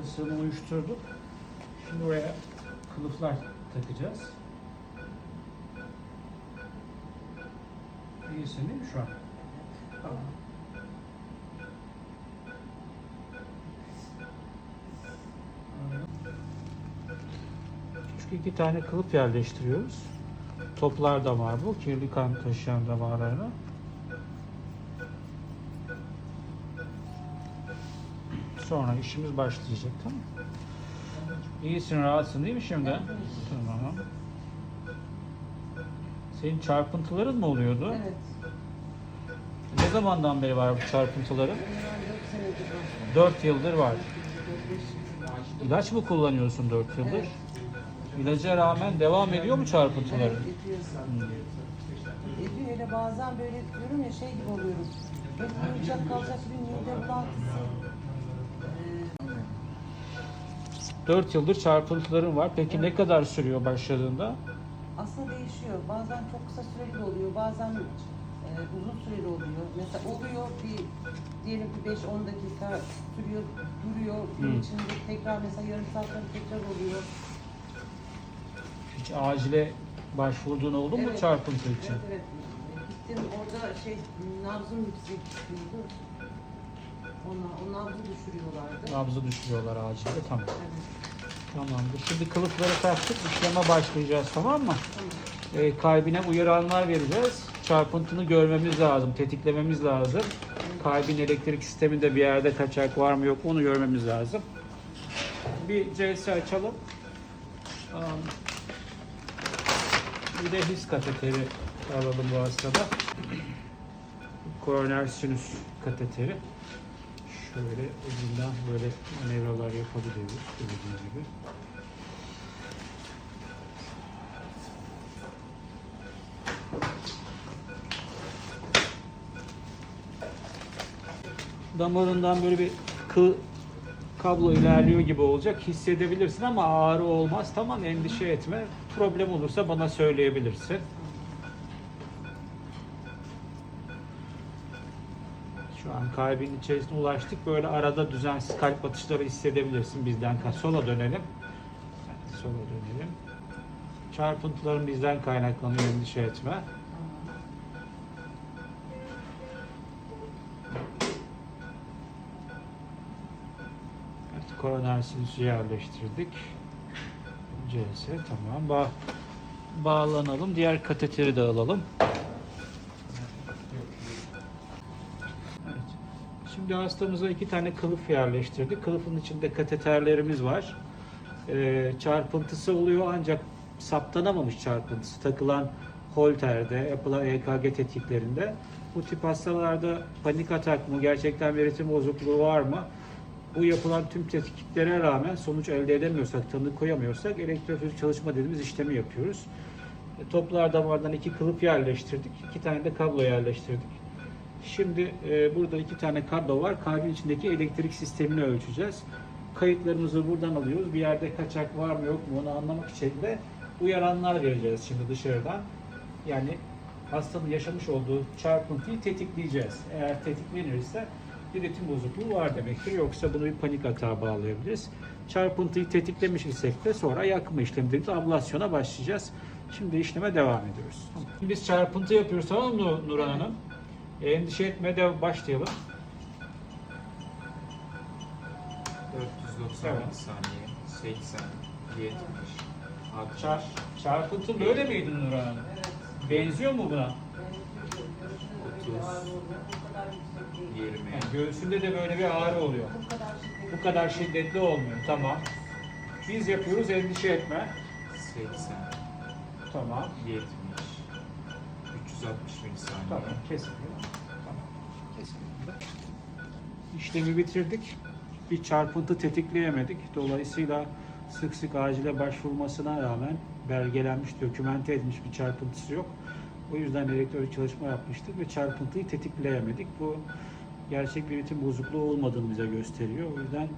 kasığını uyuşturduk. Şimdi oraya kılıflar takacağız. İyisin değil mi şu an? Tamam. Çünkü iki tane kılıf yerleştiriyoruz. Toplar da var bu. Kirli kan taşıyan damarlarına. Sonra işimiz başlayacak tamam mı? İyisin, rahatsın değil mi şimdi? Tamam. Senin çarpıntıların mı oluyordu? Evet. Ne zamandan beri var bu çarpıntıların? Bunlar 4 senedir var. 4 yıldır var. İlaç mı kullanıyorsun 4 yıldır? Evet. İlaca rağmen devam ediyor mu çarpıntıların? Evet, ediyor. Hmm. Ediyor hele bazen böyle diyorum ya şey gibi oluyorum. Hep uyuyacak kalacak bir mide bulantısı. 4 yıldır çarpıntıların var. Peki ne kadar sürüyor başladığında? aslında değişiyor. Bazen çok kısa süreli oluyor. Bazen e, uzun süreli oluyor. Mesela oluyor bir diyelim ki 5-10 dakika sürüyor, duruyor. Gün Hmm. içinde tekrar mesela yarım saat sonra tekrar oluyor. Hiç acile başvurduğun oldu mu Evet. çarpıntı için? Evet evet. Gittim orada şey nabzım yüksek çıkıyordu. Ona, o nabzı düşürüyorlardı. Nabzı düşürüyorlar acilde. Tamam. Evet, Tamamdır. Şimdi kılıfları taktık. işleme başlayacağız tamam mı? tamam. Ee, kalbine uyaranlar vereceğiz. Çarpıntını görmemiz lazım, tetiklememiz lazım. Kalbin elektrik sisteminde bir yerde kaçak var mı yok mu onu görmemiz lazım. Bir CS açalım. Bir de his kateteri alalım bu hastada. Koroner sinüs kateteri. Şöyle ucundan böyle manevralar yapabiliyoruz. Gördüğünüz gibi. damarından böyle bir kıl kablo ilerliyor gibi olacak. Hissedebilirsin ama ağrı olmaz. Tamam endişe etme. Problem olursa bana söyleyebilirsin. Şu an kalbin içerisine ulaştık. Böyle arada düzensiz kalp atışları hissedebilirsin bizden. Sola dönelim. Sola dönelim. Çarpıntıların bizden kaynaklanıyor endişe etme. Evet, koroner sinüsü yerleştirdik. CS tamam. Ba bağlanalım. Diğer kateteri de alalım. Evet. Şimdi hastamıza iki tane kılıf yerleştirdik. Kılıfın içinde kateterlerimiz var. Ee, çarpıntısı oluyor ancak saptanamamış çarpıntısı. Takılan holterde, yapılan EKG tetkiklerinde. Bu tip hastalarda panik atak mı, gerçekten bir ritim bozukluğu var mı? Bu yapılan tüm tetkiklere rağmen sonuç elde edemiyorsak, tanı koyamıyorsak elektrofizik çalışma dediğimiz işlemi yapıyoruz. E, Toplar damardan iki kılıf yerleştirdik, iki tane de kablo yerleştirdik. Şimdi e, burada iki tane kablo var. Kalbin içindeki elektrik sistemini ölçeceğiz. Kayıtlarımızı buradan alıyoruz. Bir yerde kaçak var mı yok mu onu anlamak için de uyaranlar vereceğiz şimdi dışarıdan. Yani hastanın yaşamış olduğu çarpıntıyı tetikleyeceğiz. Eğer tetiklenirse bir ritim bozukluğu var demektir. Yoksa bunu bir panik atağa bağlayabiliriz. Çarpıntıyı tetiklemiş isek de sonra yakma dediğimiz ablasyona başlayacağız. Şimdi işleme devam ediyoruz. Biz çarpıntı yapıyoruz tamam mı Nur- Nurhan Hanım? Endişe etmeye de başlayalım. 490 Evet. saniye, 80, 70, 60, Çar, çarpıntı böyle miydi Nurhan Hanım? Benziyor mu buna? Benziyor. Ağrı oluyor. Bu kadar yüksek değil. 20, Yani göğsünde de böyle bir ağrı oluyor. Bu kadar şiddetli. Bu kadar şiddetli olmuyor. Tamam. Biz yapıyoruz endişe etme. 80, Tamam. 70, 360 milisaniye. Tamam. Kesiliyor. Tamam. Kesiliyor. İşlemi bitirdik. Bir çarpıntı tetikleyemedik. Dolayısıyla sık sık acile başvurmasına rağmen belgelenmiş, dokümente edilmiş bir çarpıntısı yok. O yüzden elektronik çalışma yapmıştık ve çarpıntıyı tetikleyemedik. Bu gerçek bir ritim bozukluğu olmadığını bize gösteriyor. O yüzden